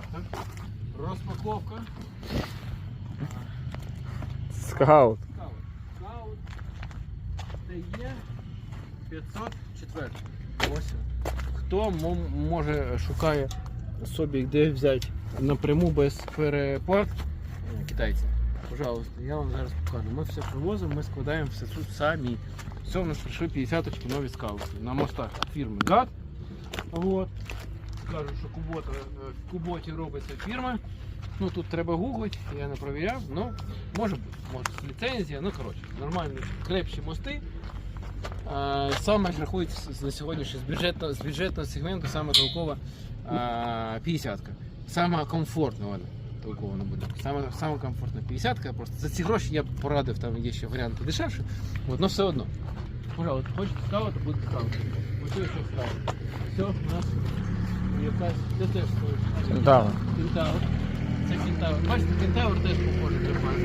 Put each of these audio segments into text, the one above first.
трактор. Розпаковка. Скаут. Скаут. Це є 504. Ось. Хто може шукає собі де взяти напряму без переплат е, китайці. Пожалуйста, я вам зараз покажу. Ми все привозимо, ми складаємо все тут самі. Все, в нас прийшли 50 очки нові скаути. На мостах фірми ГАТ. Вот. Кажуть, що Кубота, е, в Куботі робиться фірма. Ну тут треба гуглити, я не провіряв, ну може бути, може ліцензія, ну коротше, нормальні крепші мости. А, саме рахується на сьогодні, що з бюджетного, з бюджетного сегменту саме толкова 50-ка. Саме комфортна вона толкована буде. Саме, саме комфортна 50-ка. Просто за ці гроші я б порадив, там є ще варіанти дешевше. Но все одно. Пожалуйста, хочете скаути, буде скаути. Ось що скаути. Все, у нас якась. Це теж. Кентавр. Кентавр. Це кентавр. Бачите, кентавр теж похожий тримає.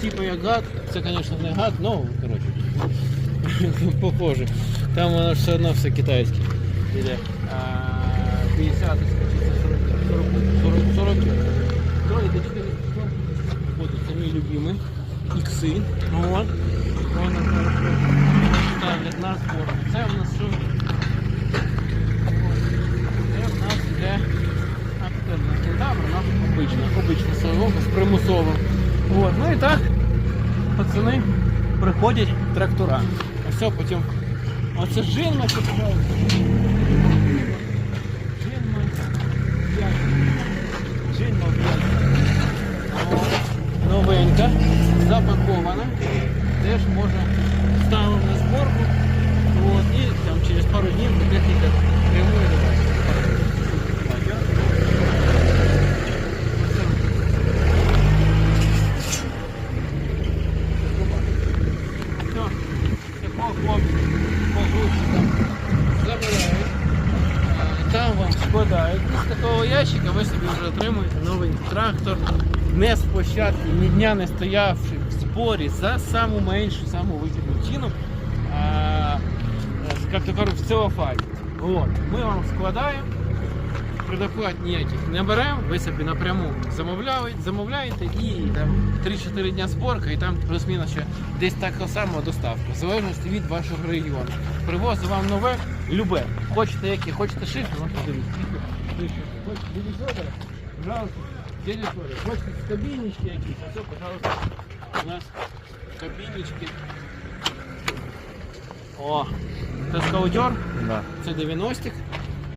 Типу як гад, це, звісно, не гад, ну, коротше. Похоже. Там воно ж все одно все китайське. Іде. А, 50 чи це 40, 40, 40, 40, до 400 Будуть самі любимі. Ікси. Вот. Вони хорошо ставлять на збор. Це в нас що? Це в нас іде активна кентавр, у нас обична, обична солома з примусовим. Вот. Ну і так, пацани приходять трактора. А все потім. Оце жинма, це пожалуйста. Жинма. п'ять. Жинма п'ять. От. Новенька, запакована. Теж можна ставимо на зборку. От. І там через пару хлопця погрузчика забирають, там вам складають. Із такого ящика ви собі вже отримуєте новий трактор, не з площадки, ні дня не стоявши в зборі за саму меншу, саму вигідну ціну. Е, як то кажуть, в целофані. От. Ми вам складаємо предоплат ніяких не беремо, ви собі напряму замовляєте, замовляєте і там 3-4 дня зборка, і там плюс-мінус ще десь така сама доставка, в залежності від вашого регіону. Привозу вам нове, любе. Хочете які, хочете шифр, ну подивіться. Хочете дивізора, пожалуйста, дивізора. Хочете кабінечки якісь, а все, пожалуйста, у нас кабінечки. О, це скаудер. Да. Це 90-х.